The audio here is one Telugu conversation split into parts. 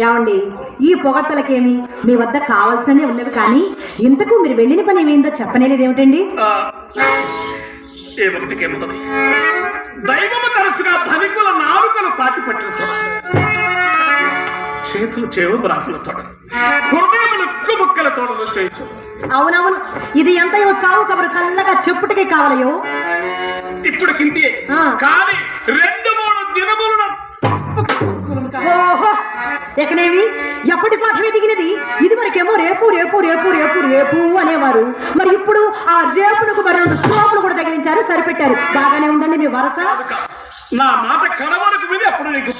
ఏమండి ఈ పొగడ్తలకేమి? మీ వద్ద కావాల్సినవి ఉన్నవి కానీ ఇంతకు మీరు వెళ్ళిన పని ఏమైందో చెప్పనేలేదేమిటండి? ఆ, ఏ ఒకటికేమున్నది దైవము తరచుగా ధనికుల నాలుకలు తాటి పట్టిన చేతులు చేవు బ్రాకులతో హృదయములు ముక్కల తోడలు చేయొచ్చు అవునవును ఇది ఎంతయో చావు కబురు చల్లగా చెప్పుటికే కావాలయో? ఇప్పుడు ఆ. కానీ రెండు మూడు దినములను ఓహో! ఎక్కనేవి ఎప్పటి పాఠమే దిగినది? ఇది వరకేమో రేపు రేపు రేపు రేపు రేపు అనేవారు. మరి ఇప్పుడు ఆ రేపునకు మరి రెండు తోపులు కూడా తగిలించారు సరిపెట్టారు. బాగానే ఉందండి మీ వరస? నా మాట కడవరకు విని అప్పుడు నీకు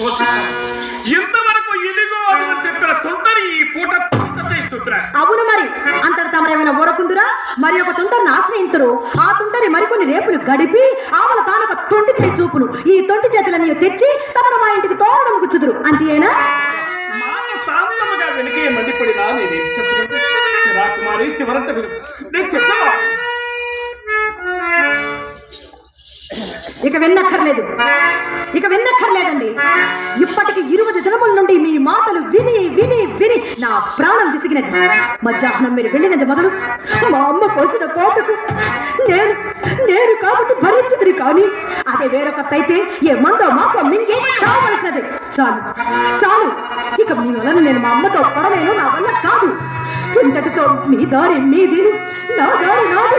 ఇంతవరకు ఇదిగో అని చెప్పిన తొంటరి ఈ పూట అవును మరి. అంతట తమరేమైనా ఊరకుందురా? మరి ఒక తుంటరిని ఆశ్రయింతురు ఆ తుంటరి మరికొన్ని రేపులు గడిపి ఆవల తానొక తొంటి చేయి చూపును. ఈ తొంటి చేతులని తెచ్చి తమరు మా ఇంటికి తోరణం అంతేనా? మాట వెనుకే మండిపడినా నేనేం చెప్పగలను? చిరాకుమారి చివరంత నేను చెప్పను? ఇక విన్నక్కర్లేదు. ఇక విన్నక్కర్లేదండి. ఇప్పటికి ఇరువది దినముల నుండి మీ మాటలు విని విని విని నా ప్రాణం విసిగినది. మధ్యాహ్నం మీరు వెళ్ళినది మొదలు. మా అమ్మ కోసిన పోటుకు నేను నేను కాబట్టి భరించదుని కానీ అదే వేరొకతైతే ఏ మందో మాకో మింగే చావలసినది. చాలు చాలు. ఇక మీ వలన నేను మా అమ్మతో పడలేను నా వల్ల కాదు. ఇంతటితో మీ దారి మీది. నా దారి నాదు.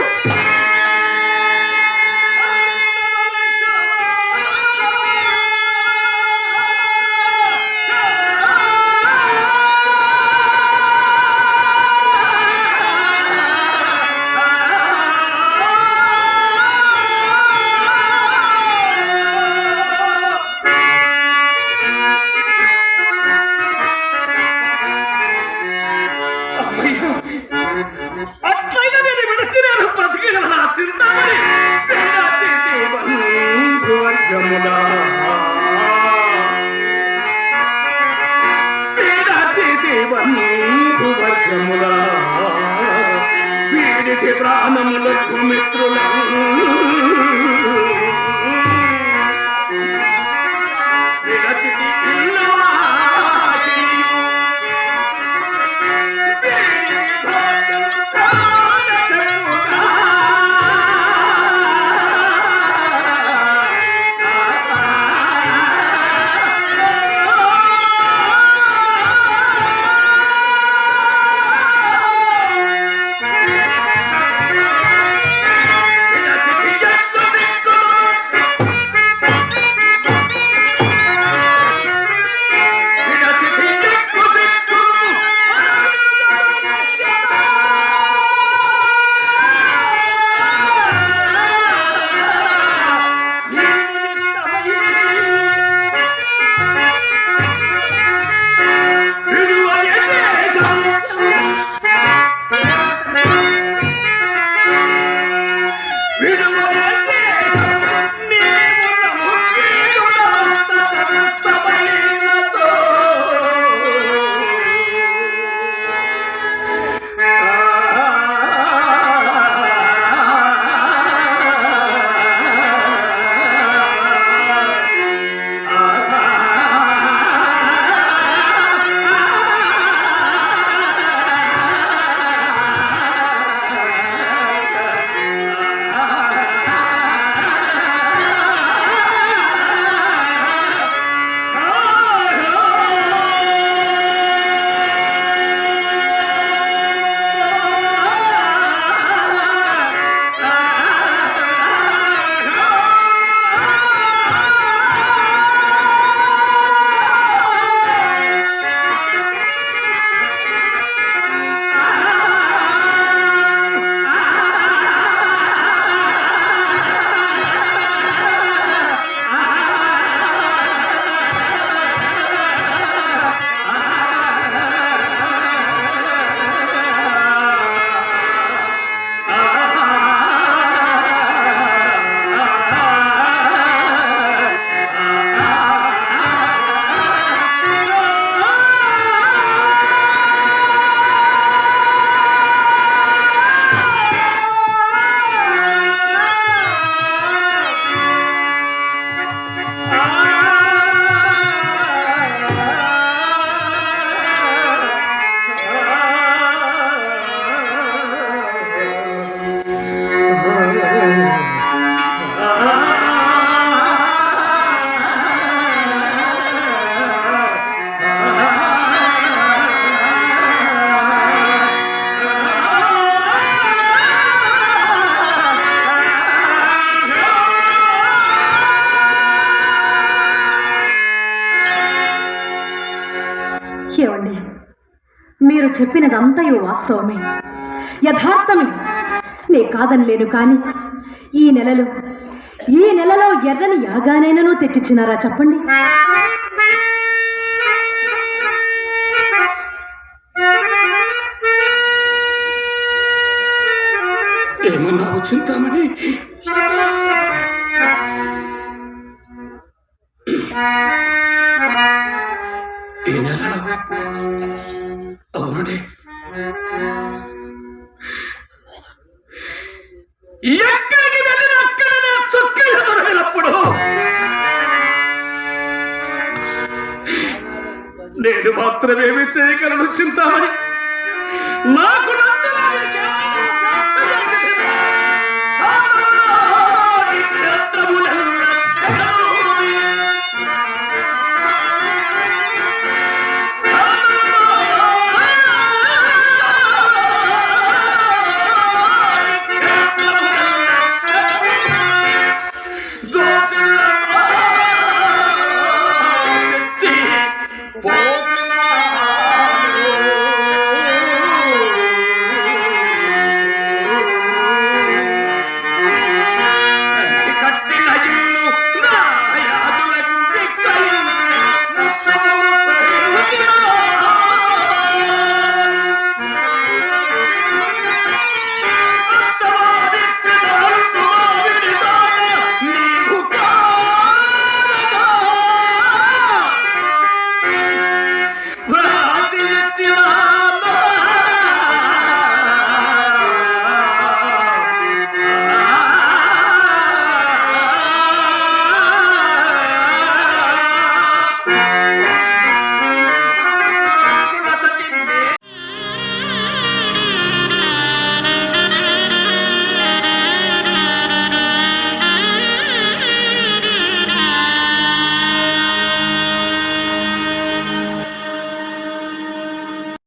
చెప్పినదంతయో వాస్తవమే. యథార్థమే. నే కాదని లేను కాని ఈ నెలలో ఈ నెలలో ఎర్రని యాగానైనను తెచ్చిచ్చినారా చెప్పండి? ఏమన్నా చింతామణి? ఈ నెలలో ఎక్కడికి వెళ్ళిన అక్కడ చుక్కలు దొరికినప్పుడు నేను మాత్రమేమి చేయగలను చింతామని నాకు నా